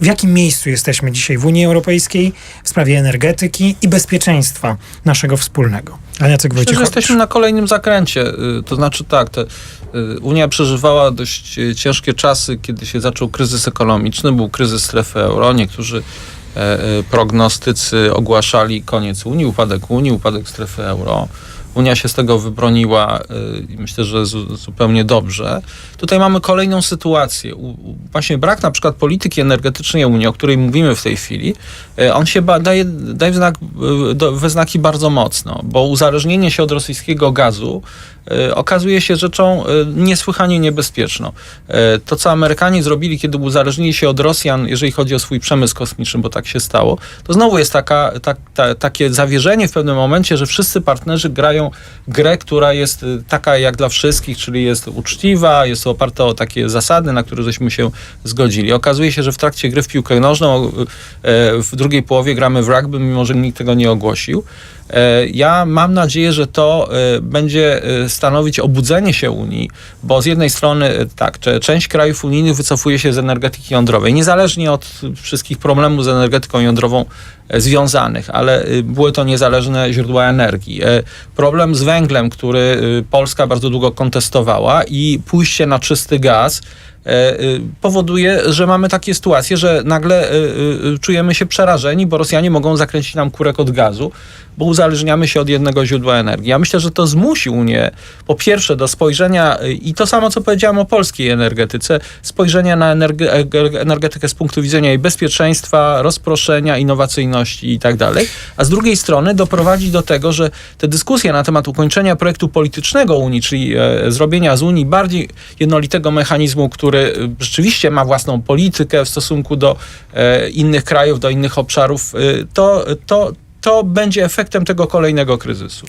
w jakim miejscu jesteśmy dzisiaj w Unii Europejskiej w sprawie energetyki i bezpieczeństwa naszego wspólnego. A Jacek Wojciechowicz. jesteśmy na kolejnym zakręcie. Y, To znaczy tak, te, y, Unia przeżywała dość y, ciężkie czasy, kiedy się zaczął kryzys ekonomiczny, był kryzys strefy euro. Niektórzy e, e, prognostycy ogłaszali koniec Unii, upadek Unii, upadek strefy euro. Unia się z tego wybroniła y, i myślę, że zu, zupełnie dobrze. Tutaj mamy kolejną sytuację. Właśnie brak na przykład polityki energetycznej Unii, o której mówimy w tej chwili, y, on się daje, daje znak, y, we znaki bardzo mocno, bo uzależnienie się od rosyjskiego gazu okazuje się rzeczą niesłychanie niebezpieczną. To, co Amerykanie zrobili, kiedy uzależnili się od Rosjan, jeżeli chodzi o swój przemysł kosmiczny, bo tak się stało, to znowu jest taka, tak, ta, takie zawierzenie w pewnym momencie, że wszyscy partnerzy grają grę, która jest y, taka jak dla wszystkich, czyli jest uczciwa, jest oparta o takie zasady, na które żeśmy się zgodzili. Okazuje się, że w trakcie gry w piłkę nożną y, e, w drugiej połowie gramy w rugby, mimo że nikt tego nie ogłosił. E, Ja mam nadzieję, że to e, będzie stanowić obudzenie się Unii, bo z jednej strony tak, część krajów unijnych wycofuje się z energetyki jądrowej, niezależnie od wszystkich problemów z energetyką jądrową związanych, ale e, były to niezależne źródła energii. E, Problem z węglem, który e, Polska bardzo długo kontestowała i pójście na czysty gaz y, powoduje, że mamy takie sytuacje, że nagle y, czujemy się przerażeni, bo Rosjanie mogą zakręcić nam kurek od gazu, bo uzależniamy się od jednego źródła energii. Ja myślę, że to zmusi Unię po pierwsze do spojrzenia i to samo, co powiedziałem o polskiej energetyce, spojrzenia na energe- e- energetykę z punktu widzenia jej bezpieczeństwa, rozproszenia, innowacyjności i tak dalej, a z drugiej strony doprowadzić do tego, że te dyskusje na temat ukończenia projektu politycznego Unii, czyli e, zrobienia z Unii bardziej jednolitego mechanizmu, który e, rzeczywiście ma własną politykę w stosunku do e, innych krajów, do innych obszarów, e, to, to, to będzie efektem tego kolejnego kryzysu.